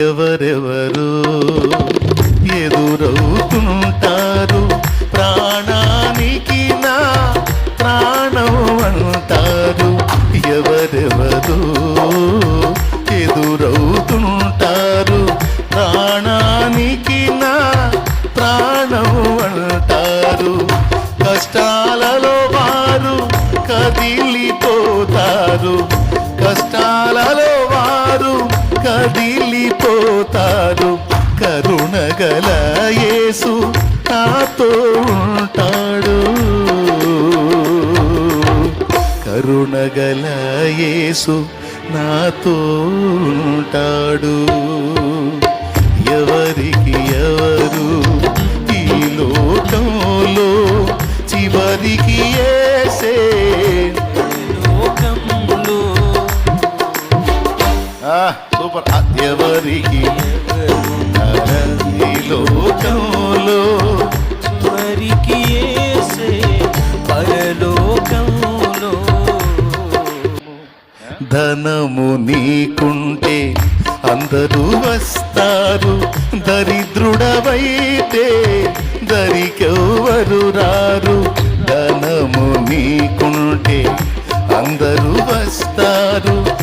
ఎవరెవరు ఎదురవుతుంటారు? ప్రాణానికి నా ప్రాణం అంటారు. ఎవరెవరు ఎదురవుతుంటారు? ప్రాణానికి నా ప్రాణం అంటారు. కష్టాలలో వారు కదిలిపోతారు. కష్టాలలో కదిలిపోతారు. కరుణగల యేసు నాతో ఉంటాడు. కరుణగల యేసు నాతో ఉంటాడు. ఎవరికి ఎవరు ఈ లోకం సూపర్. ఎవరికి లోకంలో మరికి పరలోకంలో. ధనము నీకుంటే అందరూ వస్తారు. దరిద్రుడవైతే దరికెవ్వరు రారు. ధనము నీకుంటే అందరూ వస్తారు.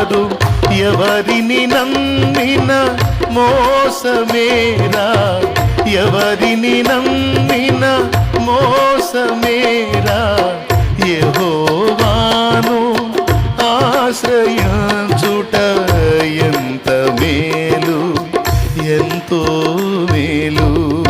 కాదు. ఎవరిని నమ్మిన మోసమేరా ఎవరిని నమ్మిన మోసమేరా యహోవాను ఆశ్రయించుట ఎంత మేలు? ఎంతో మేలు.